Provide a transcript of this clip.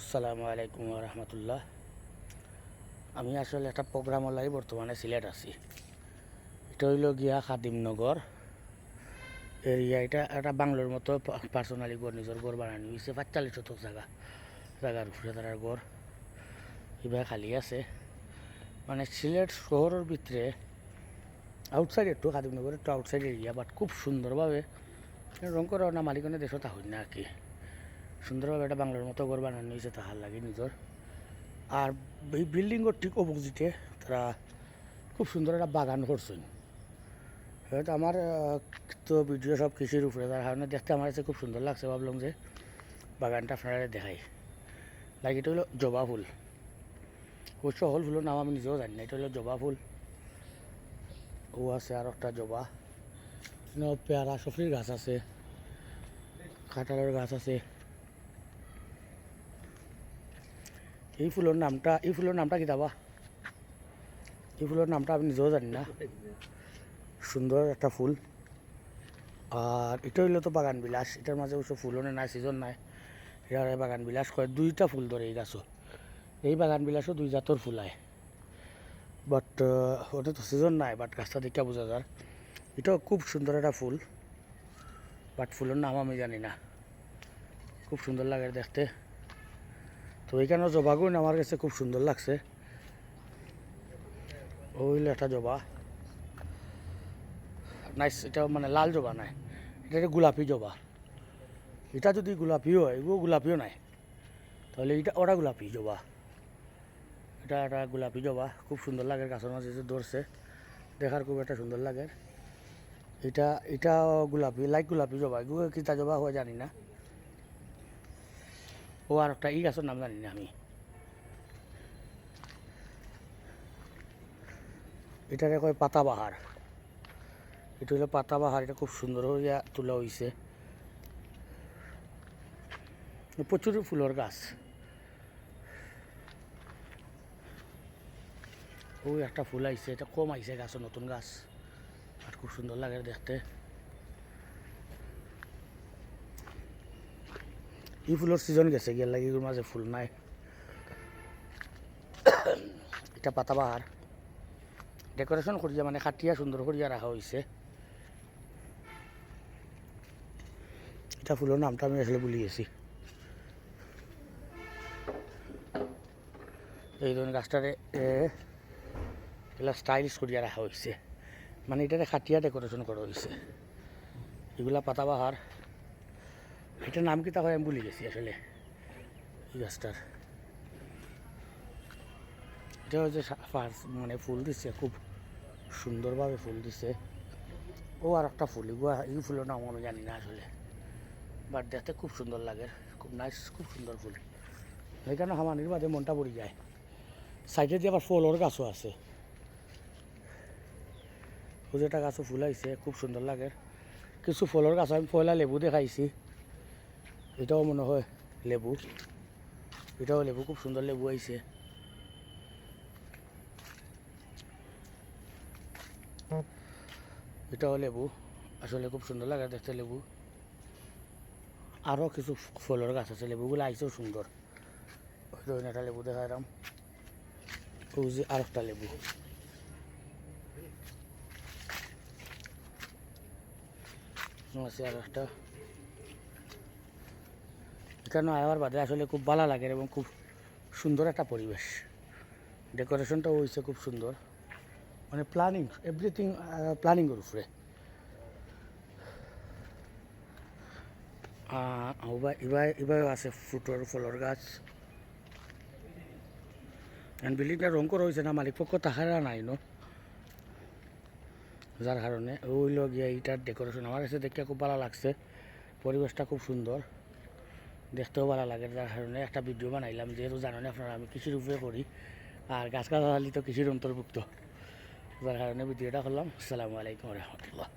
আসসালামু আলাইকুম রহমতুল্লাহ। আমি আসলে একটা প্রোগ্রাম লাই বর্তমানে সিলেট আছি। এটা হইল গিয়া খাদিমনগর এরিয়া এটা একটা বাংলোর মতো পার্সোনালি গড়, নিজের গড় বানানো হয়েছে পাঁচচাল্লিশ শতক জায়গা জায়গার উপরে তার গড়। এবার খালি আছে। মানে সিলেট শহরের ভিতরে আউটসাইড একটু খাদিমনগর একটু আউটসাইড এরিয়া বাট খুব সুন্দরভাবে রং করা না মালিকনে দেশত হই না আর কি। সুন্দরভাবে একটা বাংলার মতো ঘর বানানো হয়েছে তাহার লাগে নিজের। আর এই বিল্ডিংয়ের ঠিক অপোজিটে তারা খুব সুন্দর একটা বাগান করছেন। হয়তো আমার তো ভিডিও সব কৃষির উপরে তার কারণে দেখতে আমার কাছে খুব সুন্দর লাগছে, ভাবলাম যে বাগানটা আপনারা দেখাই। লাগে, এটা হলো জবা ফুল। অবশ্য হল ফুলের নাম আমি নিজেও জানি না, এটা হলো জবা ফুল। ও আছে আর একটা জবা। পেয়ারা সফরির গাছ আছে। কাঁঠালের গাছ আছে। এই ফুলের নামটা, এই ফুলের নামটা কি দাবা? এই ফুলের নামটা আমি নিজেও জানি না। সুন্দর একটা ফুল। আর এটা হইল তো বাগান বিলাস। এটার মাঝে অবশ্য ফুলও নাই সিজন নাই। এটা বাগান বিলাস কয়, দুইটা ফুল ধরে এই গাছও এই বাগান বিলাসও দুই জাতর ফুল আয় বাট ওটা তো সিজন নাই বাট গাছটা দেখে বোঝা যায়। এটাও খুব সুন্দর একটা ফুল। বাট ফুলের নাম আমি জানি না। খুব সুন্দর লাগে দেখতে। তো এইখানে জবাগুন আমার কাছে খুব সুন্দর লাগছে। ওইল একটা জবা। নাইস এটা মানে লাল জবা নাই এটা একটা গোলাপি জবা। এটা যদি গোলাপি হয়, এগুলো গোলাপিও নাই তাহলে এটা, ওটা গোলাপি জবা। এটা একটা গোলাপি জবা, খুব সুন্দর লাগে, গাছের মাঝে যে ধরছে। দেখার খুব একটা সুন্দর লাগে। এটা এটা গোলাপি লাইট গোলাপি জবা। এগুলো কিতা জবা হয় জানি না। ও আর একটা ই গাছের নাম জানি না আমি। এটাকে কয় পাতাবাহার। এটা হলো পাতাবাহার, এটা খুব সুন্দর হইয়া তোলা হয়েছে প্রচুর ফুলের গাছ। ওই একটা ফুল আইছে, এটা কম আইছে গাছের নতুন গাছ। আর খুব সুন্দর লাগে দেখতে। ই ফুলের সিজন গেছে গিয়ে লাগি মাঝে ফুল নাই। এটা পাতাবাহার ডেকোরেশন করিয়া মানে কাটিয়া সুন্দর করিয়া রাখা হয়েছে এটা ফুলের নামটা আমি আসলে ভুলে গেছি। এই ধরনের গাছটারে এগুলা স্টাইলিশ করিয়া রাখা হয়েছে মানে এটারে খাটিয়া ডেকোরেশন করা হয়েছে এগুলা পাতাবাহার এটার নাম কি তা হয় আমি ভুলে গেছি আসলে। এই গাছটার। এটা হচ্ছে ফার্স- মানে ফুল দিচ্ছে, খুব সুন্দরভাবে ফুল দিচ্ছে। ও আর একটা ফুল এগুলো এই ফুলের নাম আমি জানি না আসলে। বাট দেখতে খুব সুন্দর লাগে, খুব নাইস খুব সুন্দর ফুল। সেইকাৰণে সামানির বাদে মনটা পড়ি যায়। সাইডে দিয়ে আবার ফলর গাছও আছে। একটা গাছও ফুল আইছে, খুব সুন্দর লাগে। কিছু ফলর গাছ আমি পয়লা লেবু দেখাইছি। এটাও মনে হয় লেবু। এটাও লেবু, খুব সুন্দর লেবু আইছে। এটাও লেবু, আসলে খুব সুন্দর লাগে দেখতে লেবু। আরও কিছু ফলের গাছ আছে, লেবুগুলো আইছেও সুন্দর। একটা লেবু দেখা এরাম ওই যে আর একটা লেবু। আছে আর একটা এখানে আবার বাদে আসলে খুব ভালো লাগে এবং খুব সুন্দর একটা পরিবেশ। ডেকোরেশনটাও হয়েছে খুব সুন্দর। মানে প্ল্যানিং এভরিথিং প্ল্যানিংয়ের উপরে। এবার আছে ফ্রুটর ফলের গাছ। বিল্ডিংটা রং করা হয়েছে না, মালিক পক্ষ তাহারা নাই, ন? যার কারণে ওইল গিয়া এইটার ডেকোরেশন আমার কাছে দেখতে খুব ভালো লাগছে। পরিবেশটা খুব সুন্দর। দেখতেও ভালো লাগে, যার কারণে একটা ভিডিও বানাইলাম, যেহেতু জানেন আপনারা, আমি কৃষির উপরে করি, আর গাছ গাছালি তো কৃষির অন্তর্ভুক্ত। যার কারণে ভিডিওটা করলাম। আসসালামু আলাইকুম রহমতুল্লাহ।